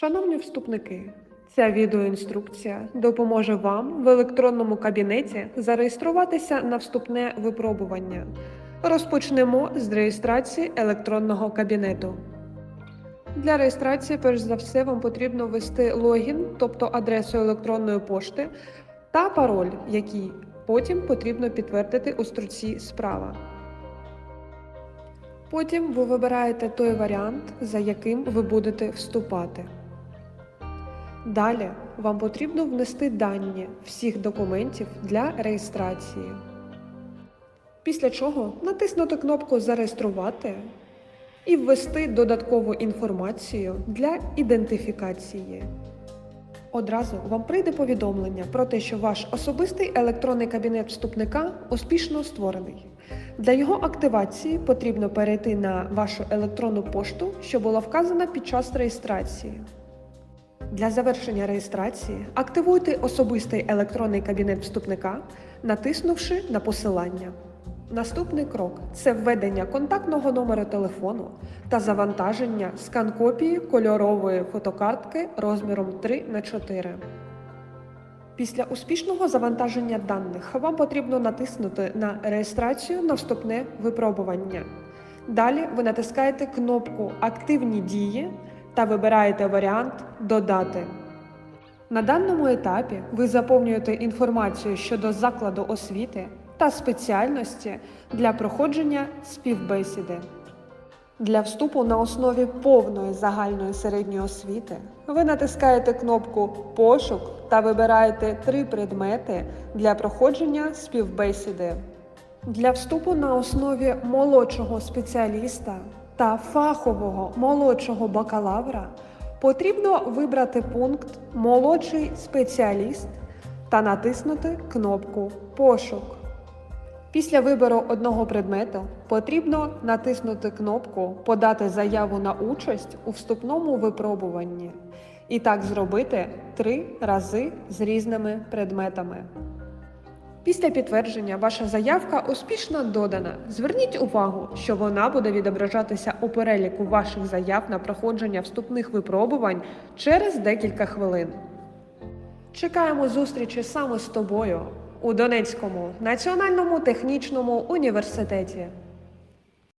Шановні вступники, ця відеоінструкція допоможе вам в електронному кабінеті зареєструватися на вступне випробування. Розпочнемо з реєстрації електронного кабінету. Для реєстрації, перш за все, вам потрібно ввести логін, тобто адресу електронної пошти, та пароль, який потім потрібно підтвердити у строці справа. Потім ви вибираєте той варіант, за яким ви будете вступати. Далі вам потрібно внести дані всіх документів для реєстрації. Після чого натиснути кнопку Зареєструвати і ввести додаткову інформацію для ідентифікації. Одразу вам прийде повідомлення про те, що ваш особистий електронний кабінет вступника успішно створений. Для його активації потрібно перейти на вашу електронну пошту, що була вказана під час реєстрації. Для завершення реєстрації активуйте особистий електронний кабінет вступника, натиснувши на посилання. Наступний крок це введення контактного номеру телефону та завантаження скан-копії кольорової фотокартки розміром 3 на 4. Після успішного завантаження даних вам потрібно натиснути на реєстрацію на вступне випробування. Далі ви натискаєте кнопку Активні дії та вибираєте варіант Додати. На даному етапі ви заповнюєте інформацію щодо закладу освіти та спеціальності для проходження співбесіди. Для вступу на основі повної загальної середньої освіти ви натискаєте кнопку Пошук та вибираєте три предмети для проходження співбесіди. Для вступу на основі молодшого спеціаліста та фахового молодшого бакалавра потрібно вибрати пункт Молодший спеціаліст та натиснути кнопку Пошук. Після вибору одного предмету потрібно натиснути кнопку Подати заяву на участь у вступному випробуванні і так зробити три рази з різними предметами. Після підтвердження ваша заявка успішно додана. Зверніть увагу, що вона буде відображатися у переліку ваших заяв на проходження вступних випробувань через декілька хвилин. Чекаємо зустрічі саме з тобою у Донецькому національному технічному університеті.